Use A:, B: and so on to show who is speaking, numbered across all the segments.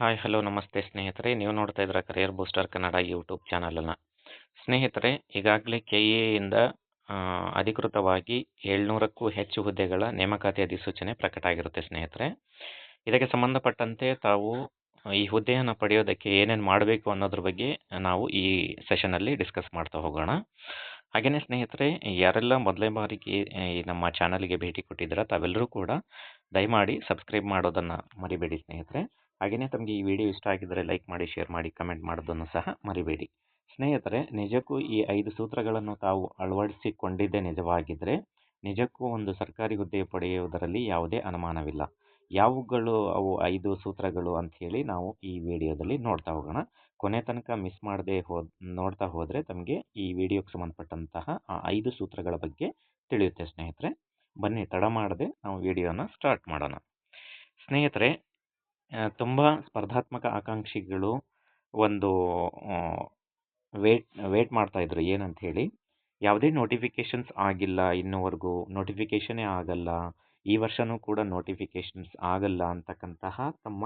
A: Hi, hello, ನಮಸ್ತೆ ಸ್ನೇಹಿತರೆ. ನೀವು ನೋಡ್ತಾ ಇದ್ದೀರಾ ಕರಿಯರ್ ಬೂಸ್ಟರ್ ಕನ್ನಡ ಯೂಟ್ಯೂಬ್ ಚಾನಲನ್ನು ಸ್ನೇಹಿತರೆ, ಈಗಾಗಲೇ ಕೆ ಇಂದ ಅಧಿಕೃತವಾಗಿ ಏಳ್ನೂರಕ್ಕೂ ಹೆಚ್ಚು ಹುದ್ದೆಗಳ ನೇಮಕಾತಿ ಅಧಿಸೂಚನೆ ಪ್ರಕಟ ಆಗಿರುತ್ತೆ ಸ್ನೇಹಿತರೆ. ಇದಕ್ಕೆ ಸಂಬಂಧಪಟ್ಟಂತೆ ತಾವು, ಈ ಹುದ್ದೆಯನ್ನು ಪಡೆಯೋದಕ್ಕೆ ಏನೇನು ಮಾಡಬೇಕು ಅನ್ನೋದ್ರ ಬಗ್ಗೆ ನಾವು ಈ ಸೆಷನಲ್ಲಿ ಡಿಸ್ಕಸ್ ಮಾಡ್ತಾ ಹೋಗೋಣ. ಹಾಗೆಯೇ ಸ್ನೇಹಿತರೆ, ಯಾರೆಲ್ಲ ಮೊದಲೇ ಬಾರಿಗೆ, ಈ ನಮ್ಮ ಚಾನಲ್ಗೆ ಭೇಟಿ ಕೊಟ್ಟಿದ್ದೀರಾ ತಾವೆಲ್ಲರೂ ಕೂಡ ದಯಮಾಡಿ ಸಬ್ಸ್ಕ್ರೈಬ್ ಮಾಡೋದನ್ನು ಮರಿಬೇಡಿ ಸ್ನೇಹಿತರೆ. ಹಾಗೆಯೇ ತಮಗೆ ಈ ವಿಡಿಯೋ ಇಷ್ಟ ಆಗಿದ್ದರೆ ಲೈಕ್ ಮಾಡಿ, ಶೇರ್ ಮಾಡಿ, ಕಮೆಂಟ್ ಮಾಡೋದನ್ನು ಸಹ ಮರಿಬೇಡಿ. ಸ್ನೇಹಿತರೆ, ನಿಜಕ್ಕೂ ಈ ಐದು ಸೂತ್ರಗಳನ್ನು ತಾವು ಅಳವಡಿಸಿಕೊಂಡಿದ್ದೇ ನಿಜವಾಗಿದ್ದರೆ ನಿಜಕ್ಕೂ ಒಂದು ಸರ್ಕಾರಿ ಹುದ್ದೆ ಪಡೆಯುವುದರಲ್ಲಿ ಯಾವುದೇ ಅನುಮಾನವಿಲ್ಲ. ಯಾವುಗಳು ಅವು ಐದು ಸೂತ್ರಗಳು ಅಂಥೇಳಿ ನಾವು ಈ ವಿಡಿಯೋದಲ್ಲಿ ನೋಡ್ತಾ ಹೋಗೋಣ. ಕೊನೆ ತನಕ ಮಿಸ್ ಮಾಡದೆ ಹೋ ನೋಡ್ತಾ ಹೋದರೆ ತಮಗೆ ಈ ವಿಡಿಯೋಕ್ಕೆ ಸಂಬಂಧಪಟ್ಟಂತಹ ಆ ಐದು ಸೂತ್ರಗಳ ಬಗ್ಗೆ ತಿಳಿಯುತ್ತೆ ಸ್ನೇಹಿತರೆ. ಬನ್ನಿ, ತಡ ಮಾಡದೆ ನಾವು ವಿಡಿಯೋನ ಸ್ಟಾರ್ಟ್ ಮಾಡೋಣ. ಸ್ನೇಹಿತರೆ ತುಂಬ ಸ್ಪರ್ಧಾತ್ಮಕ ಆಕಾಂಕ್ಷಿಗಳು ಒಂದು ವೇಟ್ ವೇಟ್ ಮಾಡ್ತಾಯಿದ್ರು ಏನಂತ ಹೇಳಿ, ಯಾವುದೇ ನೋಟಿಫಿಕೇಷನ್ಸ್ ಆಗಿಲ್ಲ ಇನ್ನೂವರೆಗೂ, ನೋಟಿಫಿಕೇಷನೇ ಆಗಲ್ಲ, ಈ ವರ್ಷವೂ ಕೂಡ ನೋಟಿಫಿಕೇಷನ್ಸ್ ಆಗಲ್ಲ ಅಂತಕ್ಕಂತಹ ತಮ್ಮ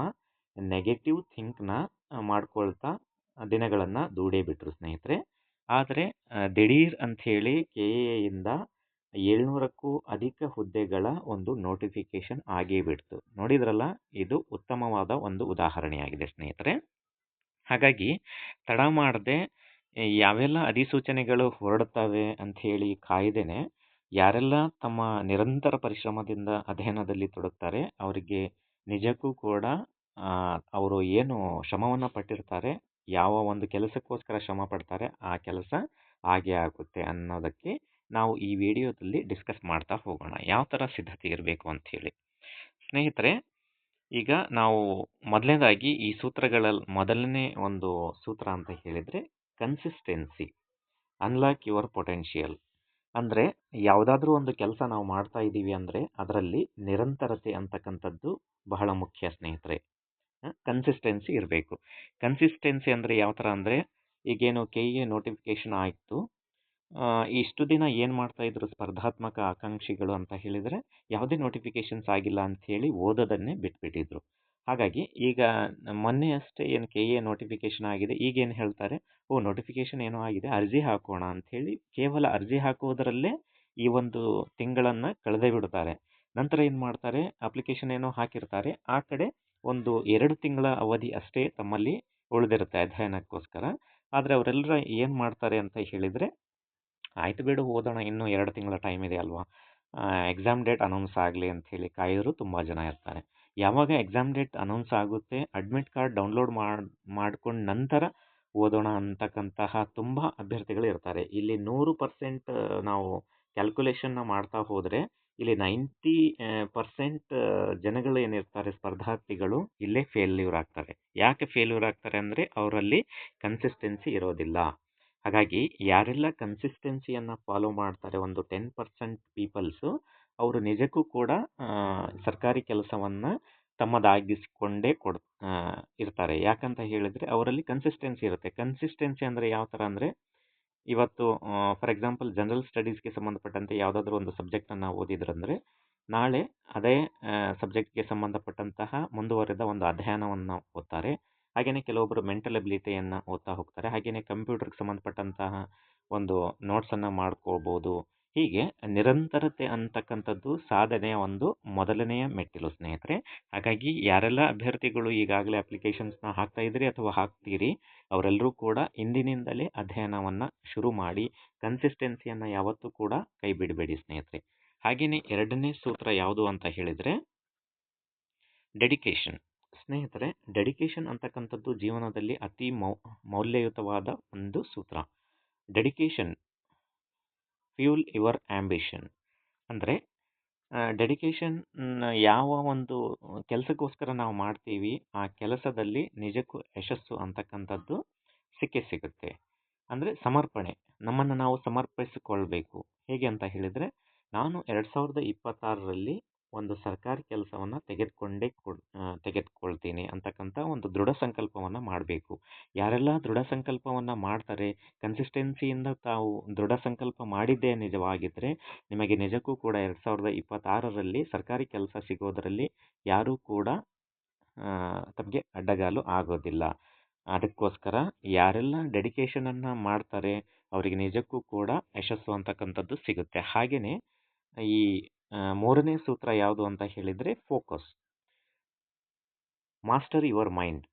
A: ನೆಗೆಟಿವ್ ಥಿಂಕ್ನ ಮಾಡ್ಕೊಳ್ತಾ ದಿನಗಳನ್ನು ದೂಡೇ ಬಿಟ್ಟರು ಸ್ನೇಹಿತರೆ. ಆದರೆ ದಿಢೀರ್ ಅಂಥೇಳಿ ಕೆ ಎ ಎಯಿಂದ ಏಳ್ನೂರಕ್ಕೂ ಅಧಿಕ ಹುದ್ದೆಗಳ ಒಂದು ನೋಟಿಫಿಕೇಷನ್ ಆಗೇ ಬಿಡ್ತು. ನೋಡಿದ್ರಲ್ಲ, ಇದು ಉತ್ತಮವಾದ ಒಂದು ಉದಾಹರಣೆಯಾಗಿದೆ ಸ್ನೇಹಿತರೆ. ಹಾಗಾಗಿ ತಡ ಮಾಡದೆ ಯಾವೆಲ್ಲ ಅಧಿಸೂಚನೆಗಳು ಹೊರಡ್ತವೆ ಅಂಥೇಳಿ ಕಾಯ್ದೇನೆ, ಯಾರೆಲ್ಲ ತಮ್ಮ ನಿರಂತರ ಪರಿಶ್ರಮದಿಂದ ಅಧ್ಯಯನದಲ್ಲಿ ತೊಡಗ್ತಾರೆ, ಅವರಿಗೆ ನಿಜಕ್ಕೂ ಕೂಡ ಅವರು ಏನು ಶ್ರಮವನ್ನು ಪಟ್ಟಿರ್ತಾರೆ, ಯಾವ ಒಂದು ಕೆಲಸಕ್ಕೋಸ್ಕರ ಶ್ರಮ ಪಡ್ತಾರೆ, ಆ ಕೆಲಸ ಆಗೇ ಆಗುತ್ತೆ ಅನ್ನೋದಕ್ಕೆ ನಾವು ಈ ವಿಡಿಯೋದಲ್ಲಿ ಡಿಸ್ಕಸ್ ಮಾಡ್ತಾ ಹೋಗೋಣ. ಯಾವ ಥರ ಸಿದ್ಧತೆ ಇರಬೇಕು ಅಂಥೇಳಿ ಸ್ನೇಹಿತರೆ, ಈಗ ನಾವು ಮೊದಲನೇದಾಗಿ ಈ ಸೂತ್ರಗಳಲ್ಲಿ ಮೊದಲನೇ ಒಂದು ಸೂತ್ರ ಅಂತ ಹೇಳಿದರೆ ಕನ್ಸಿಸ್ಟೆನ್ಸಿ ಅನ್ಲಾಕ್ ಯುವರ್ ಪೊಟೆನ್ಷಿಯಲ್ ಅಂದರೆ ಯಾವುದಾದ್ರೂ ಒಂದು ಕೆಲಸ ನಾವು ಮಾಡ್ತಾ ಇದ್ದೀವಿ ಅಂದರೆ ಅದರಲ್ಲಿ ನಿರಂತರತೆ ಅಂತಕ್ಕಂಥದ್ದು ಬಹಳ ಮುಖ್ಯ ಸ್ನೇಹಿತರೆ. ಕನ್ಸಿಸ್ಟೆನ್ಸಿ ಇರಬೇಕು. ಕನ್ಸಿಸ್ಟೆನ್ಸಿ ಅಂದರೆ ಯಾವ ಥರ ಅಂದರೆ ಈಗೇನು ಕೆ ಎ ನೋಟಿಫಿಕೇಷನ್ ಆಯಿತು. ಇಷ್ಟು ದಿನ ಏನು ಮಾಡ್ತಾ ಇದ್ರು ಸ್ಪರ್ಧಾತ್ಮಕ ಆಕಾಂಕ್ಷಿಗಳು ಅಂತ ಹೇಳಿದರೆ, ಯಾವುದೇ ನೋಟಿಫಿಕೇಷನ್ಸ್ ಆಗಿಲ್ಲ ಅಂಥೇಳಿ ಓದೋದನ್ನೇ ಬಿಟ್ಬಿಟ್ಟಿದ್ರು. ಹಾಗಾಗಿ ಈಗ ಮೊನ್ನೆ ಅಷ್ಟೇ ಏನು ಕೆ ಎ ನೋಟಿಫಿಕೇಷನ್ ಆಗಿದೆ. ಈಗೇನು ಹೇಳ್ತಾರೆ? ಓ ನೋಟಿಫಿಕೇಷನ್ ಏನೋ ಆಗಿದೆ, ಅರ್ಜಿ ಹಾಕೋಣ ಅಂಥೇಳಿ ಕೇವಲ ಅರ್ಜಿ ಹಾಕುವುದರಲ್ಲೇ ಈ ಒಂದು ತಿಂಗಳನ್ನು ಕಳೆದೇ ಬಿಡ್ತಾರೆ. ನಂತರ ಏನು ಮಾಡ್ತಾರೆ? ಅಪ್ಲಿಕೇಶನ್ ಏನೋ ಹಾಕಿರ್ತಾರೆ. ಆ ಕಡೆ ಒಂದು ಎರಡು ತಿಂಗಳ ಅವಧಿ ಅಷ್ಟೇ ತಮ್ಮಲ್ಲಿ ಉಳಿದಿರುತ್ತೆ ಅಧ್ಯಯನಕ್ಕೋಸ್ಕರ. ಆದರೆ ಅವರೆಲ್ಲರ ಏನು ಮಾಡ್ತಾರೆ ಅಂತ ಹೇಳಿದರೆ ಆಯ್ತು ಬಿಡು, ಓದೋಣ. ಇನ್ನೂ ಎರಡು ತಿಂಗಳ ಟೈಮ್ ಇದೆ ಅಲ್ವಾ? ಎಕ್ಸಾಮ್ ಡೇಟ್ ಅನೌನ್ಸ್ ಆಗಲಿ ಅಂಥೇಳಿ ಕಾಯೋರು ತುಂಬ ಜನ ಇರ್ತಾರೆ. ಯಾವಾಗ ಎಕ್ಸಾಮ್ ಡೇಟ್ ಅನೌನ್ಸ್ ಆಗುತ್ತೆ ಅಡ್ಮಿಟ್ ಕಾರ್ಡ್ ಡೌನ್ಲೋಡ್ ಮಾಡಿ, ಮಾಡ್ಕೊಂಡು ನಂತರ ಓದೋಣ ಅಂತಕ್ಕಂತಹ ತುಂಬ ಅಭ್ಯರ್ಥಿಗಳು ಇರ್ತಾರೆ. ಇಲ್ಲಿ ನೂರು ಪರ್ಸೆಂಟ್ ನಾವು ಕ್ಯಾಲ್ಕುಲೇಷನ್ನ ಮಾಡ್ತಾ ಹೋದರೆ, ಇಲ್ಲಿ ನೈಂಟಿ ಪರ್ಸೆಂಟ್ ಜನಗಳು ಏನಿರ್ತಾರೆ, ಸ್ಪರ್ಧಾರ್ಥಿಗಳು ಇಲ್ಲೇ ಫೇಲ್ಯೂರ್ ಆಗ್ತಾರೆ. ಯಾಕೆ ಫೇಲ್ಯೂರ್ ಆಗ್ತಾರೆ ಅಂದರೆ, ಅವರಲ್ಲಿ ಕನ್ಸಿಸ್ಟೆನ್ಸಿ ಇರೋದಿಲ್ಲ. ಹಾಗಾಗಿ ಯಾರೆಲ್ಲ ಕನ್ಸಿಸ್ಟೆನ್ಸಿಯನ್ನು ಫಾಲೋ ಮಾಡ್ತಾರೆ, ಒಂದು ಟೆನ್ ಪರ್ಸೆಂಟ್ ಪೀಪಲ್ಸು ಅವರು ನಿಜಕ್ಕೂ ಕೂಡ ಸರ್ಕಾರಿ ಕೆಲಸವನ್ನು ತಮ್ಮದಾಗಿಸಿಕೊಂಡೇ ಕೊಡ್ ಇರ್ತಾರೆ. ಯಾಕಂತ ಹೇಳಿದರೆ ಅವರಲ್ಲಿ ಕನ್ಸಿಸ್ಟೆನ್ಸಿ ಇರುತ್ತೆ. ಕನ್ಸಿಸ್ಟೆನ್ಸಿ ಅಂದರೆ ಯಾವ ಥರ ಅಂದರೆ, ಇವತ್ತು ಫಾರ್ ಎಕ್ಸಾಂಪಲ್ ಜನರಲ್ ಸ್ಟಡೀಸ್ಗೆ ಸಂಬಂಧಪಟ್ಟಂತೆ ಯಾವುದಾದ್ರೂ ಒಂದು ಸಬ್ಜೆಕ್ಟನ್ನು ಓದಿದ್ರಂದರೆ, ನಾಳೆ ಅದೇ ಸಬ್ಜೆಕ್ಟ್ಗೆ ಸಂಬಂಧಪಟ್ಟಂತಹ ಮುಂದುವರೆದ ಒಂದು ಅಧ್ಯಯನವನ್ನು ಓದ್ತಾರೆ. ಹಾಗೆಯೇ ಕೆಲವೊಬ್ಬರು ಮೆಂಟಲ್ ಎಬಿಲಿಟಿಯನ್ನು ಓದ್ತಾ ಹೋಗ್ತಾರೆ. ಹಾಗೆಯೇ ಕಂಪ್ಯೂಟರ್ಗೆ ಸಂಬಂಧಪಟ್ಟಂತಹ ಒಂದು ನೋಟ್ಸನ್ನು ಮಾಡ್ಕೋಬೋದು ಹೀಗೆ ನಿರಂತರತೆ ಅಂತಕ್ಕಂಥದ್ದು ಸಾಧನೆಯ ಒಂದು ಮೊದಲನೆಯ ಮೆಟ್ಟಿಲು ಸ್ನೇಹಿತರೆ. ಹಾಗಾಗಿ ಯಾರೆಲ್ಲ ಅಭ್ಯರ್ಥಿಗಳು ಈಗಾಗಲೇ ಅಪ್ಲಿಕೇಶನ್ಸ್ನ ಹಾಕ್ತಾ ಇದ್ರಿ ಅಥವಾ ಹಾಕ್ತೀರಿ, ಅವರೆಲ್ಲರೂ ಕೂಡ ಇಂದಿನಿಂದಲೇ ಅಧ್ಯಯನವನ್ನು ಶುರು ಮಾಡಿ ಕನ್ಸಿಸ್ಟೆನ್ಸಿಯನ್ನು ಯಾವತ್ತೂ ಕೂಡ ಕೈ ಬಿಡಬೇಡಿ ಸ್ನೇಹಿತರೆ. ಹಾಗೆಯೇ ಎರಡನೇ ಸೂತ್ರ ಯಾವುದು ಅಂತ ಹೇಳಿದರೆ ಡೆಡಿಕೇಶನ್ ಸ್ನೇಹಿತರೆ, ಡೆಡಿಕೇಶನ್ ಅಂತಕ್ಕಂಥದ್ದು ಜೀವನದಲ್ಲಿ ಅತಿ ಮೌ, ಮೌಲ್ಯಯುತವಾದ ಒಂದು ಸೂತ್ರ. ಡೆಡಿಕೇಶನ್, ಫ್ಯೂಲ್ ಯುವರ್ ಆ್ಯಂಬಿಷನ್ ಅಂದರೆ ಡೆಡಿಕೇಶನ್ ಯಾವ ಒಂದು ಕೆಲಸಕ್ಕೋಸ್ಕರ ನಾವು ಮಾಡ್ತೀವಿ, ಆ ಕೆಲಸದಲ್ಲಿ ನಿಜಕ್ಕೂ ಯಶಸ್ಸು ಅಂತಕ್ಕಂಥದ್ದು ಸಿಕ್ಕೇ ಸಿಗುತ್ತೆ. ಅಂದರೆ, ಸಮರ್ಪಣೆ. ನಮ್ಮನ್ನು ನಾವು ಸಮರ್ಪಿಸಿಕೊಳ್ಬೇಕು. ಹೇಗೆ ಅಂತ ಹೇಳಿದರೆ, ನಾನು ಎರಡು ಸಾವಿರದ ಇಪ್ಪತ್ತಾರರಲ್ಲಿ ಒಂದು ಸರ್ಕಾರಿ ಕೆಲಸವನ್ನು ತೆಗೆದುಕೊಂಡೇ ಕೊಡ್ ತೆಗೆದುಕೊಳ್ತೀನಿ ಅಂತಕ್ಕಂಥ ಒಂದು ದೃಢ ಸಂಕಲ್ಪವನ್ನು ಮಾಡಬೇಕು. ಯಾರೆಲ್ಲ ದೃಢ ಸಂಕಲ್ಪವನ್ನು ಮಾಡ್ತಾರೆ ಕನ್ಸಿಸ್ಟೆನ್ಸಿಯಿಂದ ತಾವು ದೃಢ ಸಂಕಲ್ಪ ಮಾಡಿದ್ದೇ ನಿಜವಾಗಿದ್ದರೆ ನಿಮಗೆ ನಿಜಕ್ಕೂ ಕೂಡ ಎರಡು ಸಾವಿರದ ಇಪ್ಪತ್ತಾರರಲ್ಲಿ ಸರ್ಕಾರಿ ಕೆಲಸ ಸಿಗೋದರಲ್ಲಿ ಯಾರೂ ಕೂಡ ತಮಗೆ ಅಡ್ಡಗಾಲು ಆಗೋದಿಲ್ಲ. ಅದಕ್ಕೋಸ್ಕರ ಯಾರೆಲ್ಲ ಡೆಡಿಕೇಷನನ್ನು ಮಾಡ್ತಾರೆ, ಅವರಿಗೆ ನಿಜಕ್ಕೂ ಕೂಡ ಯಶಸ್ಸು ಅಂತಕ್ಕಂಥದ್ದು ಸಿಗುತ್ತೆ. ಹಾಗೆಯೇ ಈ ಮೂರನೇ ಸೂತ್ರ ಯಾವುದು ಅಂತ ಹೇಳಿದರೆ ಫೋಕಸ್ ಮಾಸ್ಟರ್ ಯುವರ್ ಮೈಂಡ್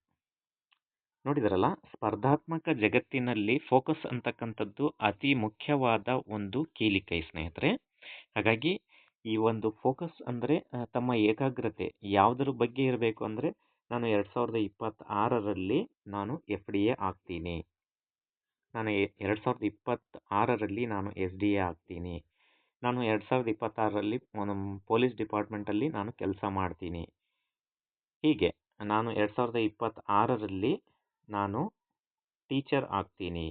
A: ನೋಡಿದರಲ್ಲ, ಸ್ಪರ್ಧಾತ್ಮಕ ಜಗತ್ತಿನಲ್ಲಿ ಫೋಕಸ್ ಅಂತಕ್ಕಂಥದ್ದು ಅತಿ ಮುಖ್ಯವಾದ ಒಂದು ಕೀಲಿಕೈ, ಸ್ನೇಹಿತರೆ. ಹಾಗಾಗಿ ಈ ಒಂದು ಫೋಕಸ್ ಅಂದರೆ ತಮ್ಮ ಏಕಾಗ್ರತೆ ಯಾವುದರ ಬಗ್ಗೆ ಇರಬೇಕು ಅಂದರೆ, ನಾನು ಎರಡು ಸಾವಿರದ ಇಪ್ಪತ್ತಾರರಲ್ಲಿ ನಾನು ಎಫ್ ಡಿ ಎ ಆಗ್ತೀನಿ. ನಾನು ಎರಡು ಸಾವಿರದ ಇಪ್ಪತ್ತಾರರಲ್ಲಿ ನಾನು ಎಸ್ ಡಿ ಎ ಆಗ್ತೀನಿ. ನಾನು ಎರಡು ಸಾವಿರದ ಇಪ್ಪತ್ತಾರರಲ್ಲಿ ಪೊಲೀಸ್ ಡಿಪಾರ್ಟ್ಮೆಂಟಲ್ಲಿ ನಾನು ಕೆಲಸ ಮಾಡ್ತೀನಿ. ಹೀಗೆ, ನಾನು ಎರಡು ಸಾವಿರದ ಇಪ್ಪತ್ತಾರರಲ್ಲಿ ನಾನು ಟೀಚರ್ ಆಗ್ತೀನಿ.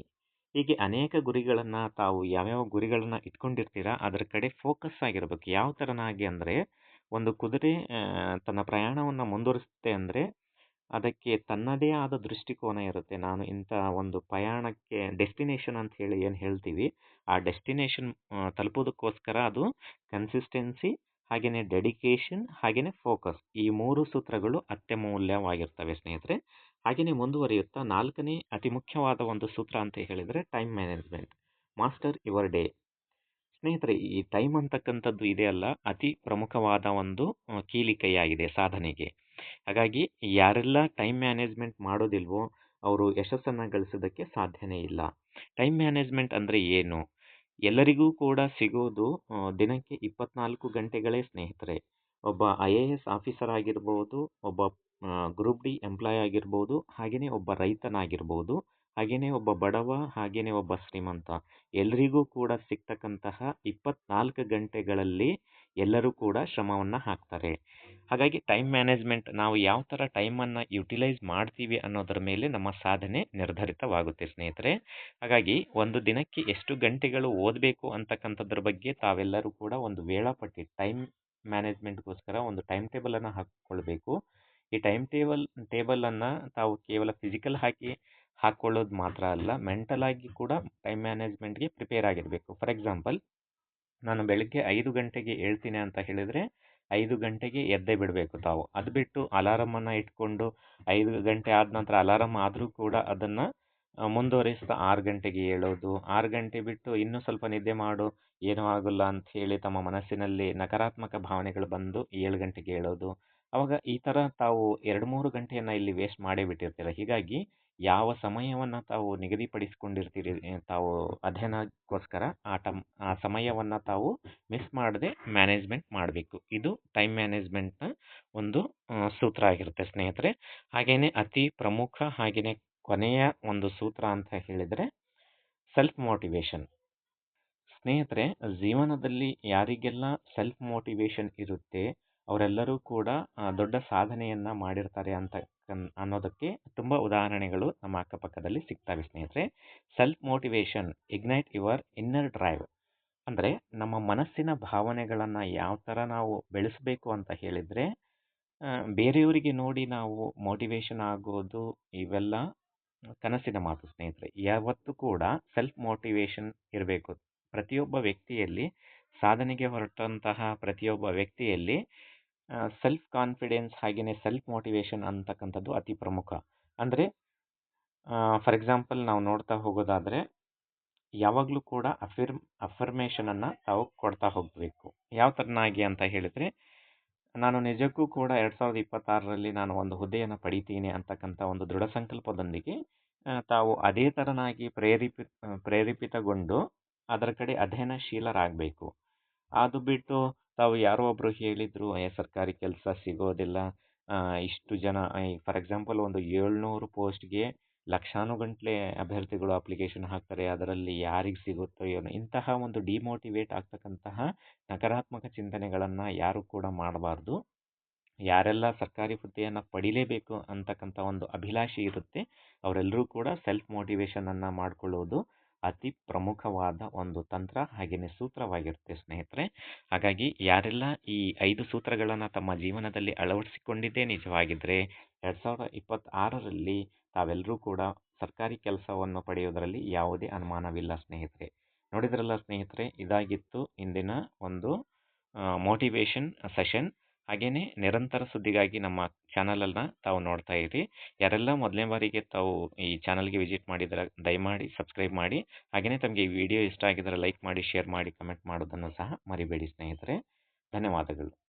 A: ಹೀಗೆ ಅನೇಕ ಗುರಿಗಳನ್ನು ತಾವು ಯಾವ್ಯಾವ ಗುರಿಗಳನ್ನು ಇಟ್ಕೊಂಡಿರ್ತೀರ, ಅದರ ಕಡೆ ಫೋಕಸ್ ಆಗಿರಬೇಕು. ಯಾವ ಥರನಾಗಿ ಅಂದರೆ, ಒಂದು ಕುದುರೆ ತನ್ನ ಪ್ರಯಾಣವನ್ನು ಮುಂದುವರಿಸುತ್ತೆ ಅಂದರೆ ಅದಕ್ಕೆ ತನ್ನದೇ ಆದ ದೃಷ್ಟಿಕೋನ ಇರುತ್ತೆ. ನಾನು ಇಂಥ ಒಂದು ಪ್ರಯಾಣಕ್ಕೆ ಡೆಸ್ಟಿನೇಷನ್ ಅಂತ ಹೇಳಿ ಏನು ಹೇಳ್ತೀವಿ, ಆ ಡೆಸ್ಟಿನೇಷನ್ ತಲುಪೋದಕ್ಕೋಸ್ಕರ ಅದು ಕನ್ಸಿಸ್ಟೆನ್ಸಿ ಹಾಗೆಯೇ ಡೆಡಿಕೇಶನ್ ಹಾಗೆಯೇ ಫೋಕಸ್ ಈ ಮೂರು ಸೂತ್ರಗಳು ಅತ್ಯಮೂಲ್ಯವಾಗಿರ್ತವೆ ಸ್ನೇಹಿತರೆ. ಹಾಗೆಯೇ ಮುಂದುವರಿಯುತ್ತಾ ನಾಲ್ಕನೇ ಅತಿ ಮುಖ್ಯವಾದ ಒಂದು ಸೂತ್ರ ಅಂತ ಹೇಳಿದರೆ time management master your day ಸ್ನೇಹಿತರೆ, ಈ ಟೈಮ್ ಅಂತಕ್ಕಂಥದ್ದು ಇದೆಯಲ್ಲ ಅತಿ ಪ್ರಮುಖವಾದ ಒಂದು ಕೀಲಿಕೈಯಾಗಿದೆ ಸಾಧನೆಗೆ. ಹಾಗಾಗಿ ಯಾರೆಲ್ಲ ಟೈಮ್ ಮ್ಯಾನೇಜ್ಮೆಂಟ್ ಮಾಡೋದಿಲ್ವೋ ಅವರು ಯಶಸ್ಸನ್ನು ಗಳಿಸೋದಕ್ಕೆ ಸಾಧ್ಯನೇ ಇಲ್ಲ. ಟೈಮ್ ಮ್ಯಾನೇಜ್ಮೆಂಟ್ ಅಂದರೆ ಏನು? ಎಲ್ಲರಿಗೂ ಕೂಡ ಸಿಗೋದು ದಿನಕ್ಕೆ ಇಪ್ಪತ್ನಾಲ್ಕು ಗಂಟೆಗಳೇ ಸ್ನೇಹಿತರೆ. ಒಬ್ಬ ಐ ಎ ಎಸ್ ಆಫೀಸರ್ ಆಗಿರ್ಬೋದು, ಒಬ್ಬ ಗ್ರೂಪ್ ಡಿ ಎಂಪ್ಲಾಯ್ ಆಗಿರ್ಬೋದು ಹಾಗೆಯೇ ಒಬ್ಬ ರೈತನಾಗಿರ್ಬೋದು. ಹಾಗೆಯೇ ಒಬ್ಬ ಬಡವ ಹಾಗೆಯೇ ಒಬ್ಬ ಶ್ರೀಮಂತ. ಎಲ್ಲರಿಗೂ ಕೂಡ ಸಿಗ್ತಕ್ಕಂತಹ ಇಪ್ಪತ್ನಾಲ್ಕು ಗಂಟೆಗಳಲ್ಲಿ ಎಲ್ಲರೂ ಕೂಡ ಶ್ರಮವನ್ನು ಹಾಕ್ತಾರೆ. ಹಾಗಾಗಿ ಟೈಮ್ ಮ್ಯಾನೇಜ್ಮೆಂಟ್, ನಾವು ಯಾವ ಥರ ಟೈಮನ್ನು ಯುಟಿಲೈಸ್ ಮಾಡ್ತೀವಿ ಅನ್ನೋದರ ಮೇಲೆ ನಮ್ಮ ಸಾಧನೆ ನಿರ್ಧರಿತವಾಗುತ್ತೆ ಸ್ನೇಹಿತರೆ. ಹಾಗಾಗಿ ಒಂದು ದಿನಕ್ಕೆ ಎಷ್ಟು ಗಂಟೆಗಳು ಓದಬೇಕು ಅಂತಕ್ಕಂಥದ್ರ ಬಗ್ಗೆ ತಾವೆಲ್ಲರೂ ಕೂಡ ಒಂದು ವೇಳಾಪಟ್ಟಿ, ಟೈಮ್ ಮ್ಯಾನೇಜ್ಮೆಂಟ್ಗೋಸ್ಕರ ಒಂದು ಟೈಮ್ ಟೇಬಲನ್ನು ಹಾಕಿಕೊಳ್ಬೇಕು. ಈ ಟೈಮ್ ಟೇಬಲ್, ಟೇಬಲನ್ನು ತಾವು ಕೇವಲ ಫಿಸಿಕಲ್ ಹಾಕಿ ಹಾಕ್ಕೊಳ್ಳೋದು ಮಾತ್ರ ಅಲ್ಲ, ಮೆಂಟಲ್ ಆಗಿ ಕೂಡ ಟೈಮ್ ಮ್ಯಾನೇಜ್ಮೆಂಟ್ಗೆ ಪ್ರಿಪೇರ್ ಆಗಿರಬೇಕು. ಫಾರ್ ಎಕ್ಸಾಂಪಲ್, ನಾನು ಬೆಳಗ್ಗೆ ಐದು ಗಂಟೆಗೆ ಹೇಳ್ತೀನಿ ಅಂತ ಹೇಳಿದರೆ, ಐದು ಗಂಟೆಗೆ ಎದ್ದೇ ಬಿಡಬೇಕು ತಾವು. ಅದು ಬಿಟ್ಟು ಅಲಾರಮನ್ನು ಇಟ್ಕೊಂಡು ಐದು ಗಂಟೆ ಆದ ನಂತರ ಅಲಾರಮ್ ಆದರೂ ಕೂಡ ಅದನ್ನು ಮುಂದುವರಿಸ್ತಾ ಆರು ಗಂಟೆಗೆ ಹೇಳೋದು. ಆರು ಗಂಟೆ ಬಿಟ್ಟು ಇನ್ನೂ ಸ್ವಲ್ಪ ನಿದ್ದೆ ಮಾಡು, ಏನೂ ಆಗೋಲ್ಲ ಅಂತ ಹೇಳಿ ತಮ್ಮ ಮನಸ್ಸಿನಲ್ಲಿ ನಕಾರಾತ್ಮಕ ಭಾವನೆಗಳು ಬಂದು ಏಳು ಗಂಟೆಗೆ ಹೇಳೋದು. ಅವಾಗ ಈ ಥರ ತಾವು ಎರಡು ಮೂರು ಗಂಟೆಯನ್ನು ಇಲ್ಲಿ ವೇಸ್ಟ್ ಮಾಡೇ ಬಿಟ್ಟಿರ್ತೀರ. ಹೀಗಾಗಿ ಯಾವ ಸಮಯವನ್ನು ತಾವು ನಿಗದಿಪಡಿಸಿಕೊಂಡಿರ್ತೀರಿ ತಾವು ಅಧ್ಯಯನಕ್ಕೋಸ್ಕರ ಆ ಟಮ್, ಆ ಸಮಯವನ್ನು ತಾವು ಮಿಸ್ ಮಾಡದೆ ಮ್ಯಾನೇಜ್ಮೆಂಟ್ ಮಾಡಬೇಕು. ಇದು ಟೈಮ್ ಮ್ಯಾನೇಜ್ಮೆಂಟ್ನ ಒಂದು ಸೂತ್ರ ಆಗಿರುತ್ತೆ ಸ್ನೇಹಿತರೆ. ಹಾಗೆಯೇ ಅತಿ ಪ್ರಮುಖ ಹಾಗೆಯೇ ಕೊನೆಯ ಒಂದು ಸೂತ್ರ ಅಂತ ಹೇಳಿದರೆ ಸೆಲ್ಫ್ ಮೋಟಿವೇಶನ್ ಸ್ನೇಹಿತರೆ, ಜೀವನದಲ್ಲಿ ಯಾರಿಗೆಲ್ಲ ಸೆಲ್ಫ್ ಮೋಟಿವೇಶನ್ ಇರುತ್ತೆ, ಅವರೆಲ್ಲರೂ ಕೂಡ ದೊಡ್ಡ ಸಾಧನೆಯನ್ನು ಮಾಡಿರ್ತಾರೆ ಅಂತ ಅನ್ನೋದಕ್ಕೆ ತುಂಬ ಉದಾಹರಣೆಗಳು ನಮ್ಮ ಅಕ್ಕಪಕ್ಕದಲ್ಲಿ ಸಿಗ್ತವೆ ಸ್ನೇಹಿತರೆ. Self motivation ignite your inner drive ಅಂದರೆ ನಮ್ಮ ಮನಸ್ಸಿನ ಭಾವನೆಗಳನ್ನು ಯಾವ ಥರ ನಾವು ಬೆಳೆಸಬೇಕು ಅಂತ ಹೇಳಿದರೆ ಬೇರೆಯವರಿಗೆ ನೋಡಿ ನಾವು ಮೋಟಿವೇಶನ್ ಆಗೋದು ಇವೆಲ್ಲ ಕನಸಿನ ಮಾತು ಸ್ನೇಹಿತರೆ. ಯಾವತ್ತೂ ಕೂಡ ಸೆಲ್ಫ್ ಮೋಟಿವೇಶನ್ ಇರಬೇಕು. ಪ್ರತಿಯೊಬ್ಬ ವ್ಯಕ್ತಿಯಲ್ಲಿ, ಸಾಧನೆಗೆ ಹೊರಟಂತಹ ಪ್ರತಿಯೊಬ್ಬ ವ್ಯಕ್ತಿಯಲ್ಲಿ ಸೆಲ್ಫ್ ಕಾನ್ಫಿಡೆನ್ಸ್ ಹಾಗೆಯೇ ಸೆಲ್ಫ್ ಮೋಟಿವೇಶನ್ ಅಂತಕ್ಕಂಥದ್ದು ಅತಿ ಪ್ರಮುಖ. ಅಂದರೆ ಫಾರ್ ಎಕ್ಸಾಂಪಲ್ ನಾವು ನೋಡ್ತಾ ಹೋಗೋದಾದರೆ, ಯಾವಾಗಲೂ ಕೂಡ ಅಫಿರ್ಮ್ ಅಫರ್ಮೇಷನನ್ನು ತಾವು ಕೊಡ್ತಾ ಹೋಗಬೇಕು. ಯಾವ ಥರನಾಗಿ ಅಂತ ಹೇಳಿದರೆ, ನಾನು ನಿಜಕ್ಕೂ ಕೂಡ ಎರಡು ಸಾವಿರದ ಇಪ್ಪತ್ತಾರರಲ್ಲಿ ನಾನು ಒಂದು ಹುದ್ದೆಯನ್ನು ಪಡಿತೀನಿ ಅಂತಕ್ಕಂಥ ಒಂದು ದೃಢ ಸಂಕಲ್ಪದೊಂದಿಗೆ ತಾವು ಅದೇ ಥರನಾಗಿ ಪ್ರೇರೇಪಿ, ಪ್ರೇರೇಪಿತಗೊಂಡು ಅದರ ಕಡೆ ಅಧ್ಯಯನಶೀಲರಾಗಬೇಕು. ಅದು ಬಿಟ್ಟು ತಾವು ಯಾರೋ ಒಬ್ಬರು ಹೇಳಿದರು, ಏ, ಸರ್ಕಾರಿ ಕೆಲಸ ಸಿಗೋದಿಲ್ಲ. ಇಷ್ಟು ಜನ ಫಾರ್ ಎಕ್ಸಾಂಪಲ್ ಒಂದು ಏಳ್ನೂರು ಪೋಸ್ಟ್ಗೆ ಲಕ್ಷಾನುಗಟ್ಟಲೆ ಅಭ್ಯರ್ಥಿಗಳು ಅಪ್ಲಿಕೇಶನ್ ಹಾಕ್ತಾರೆ. ಅದರಲ್ಲಿ ಯಾರಿಗೆ ಸಿಗುತ್ತೋ ಏನೋ. ಇಂತಹ ಒಂದು ಡಿಮೋಟಿವೇಟ್ ಆಗ್ತಕ್ಕಂತಹ ನಕಾರಾತ್ಮಕ ಚಿಂತನೆಗಳನ್ನು ಯಾರು ಕೂಡ ಮಾಡಬಾರ್ದು. ಯಾರೆಲ್ಲ ಸರ್ಕಾರಿ ಹುದ್ದೆಯನ್ನು ಪಡಿಲೇಬೇಕು ಅಂತಕ್ಕಂಥ ಒಂದು ಅಭಿಲಾಷೆ ಇರುತ್ತೆ ಅವರೆಲ್ಲರೂ ಕೂಡ ಸೆಲ್ಫ್ ಮೋಟಿವೇಶನನ್ನು ಮಾಡಿಕೊಳ್ಳುವುದು ಅತಿ ಪ್ರಮುಖವಾದ ಒಂದು ತಂತ್ರ ಹಾಗೆಯೇ ಸೂತ್ರವಾಗಿರುತ್ತೆ, ಸ್ನೇಹಿತರೆ. ಹಾಗಾಗಿ ಯಾರೆಲ್ಲ ಈ ಐದು ಸೂತ್ರಗಳನ್ನು ತಮ್ಮ ಜೀವನದಲ್ಲಿ ಅಳವಡಿಸಿಕೊಂಡಿದ್ದೇ ನಿಜವಾಗಿದ್ದರೆ ಎರಡು ಸಾವಿರದ ಇಪ್ಪತ್ತಾರರಲ್ಲಿ ತಾವೆಲ್ಲರೂ ಕೂಡ ಸರ್ಕಾರಿ ಕೆಲಸವನ್ನು ಪಡೆಯೋದರಲ್ಲಿ ಯಾವುದೇ ಅನುಮಾನವಿಲ್ಲ, ಸ್ನೇಹಿತರೆ. ನೋಡಿದ್ರಲ್ಲ, ಸ್ನೇಹಿತರೆ, ಇದಾಗಿತ್ತು ಇಂದಿನ ಒಂದು ಮೋಟಿವೇಶನ್ ಸೆಷನ್ ಹಾಗೆಯೇ ನಿರಂತರ ಸುದ್ದಿಗಾಗಿ ನಮ್ಮ ಚಾನಲನ್ನು ತಾವು ನೋಡ್ತಾ ಇರಿ. ಯಾರೆಲ್ಲ ಮೊದಲನೇ ಬಾರಿಗೆ ತಾವು ಈ ಚಾನಲ್ಗೆ ವಿಸಿಟ್ ಮಾಡಿದರೆ, ದಯಮಾಡಿ ಸಬ್ಸ್ಕ್ರೈಬ್ ಮಾಡಿ. ಹಾಗೆಯೇ ತಮಗೆ ಈ ವಿಡಿಯೋ ಇಷ್ಟ ಆಗಿದ್ದರೆ ಲೈಕ್ ಮಾಡಿ, ಶೇರ್ ಮಾಡಿ, ಕಮೆಂಟ್ ಮಾಡೋದನ್ನು ಸಹ ಮರಿಬೇಡಿ ಸ್ನೇಹಿತರೆ. ಧನ್ಯವಾದಗಳು.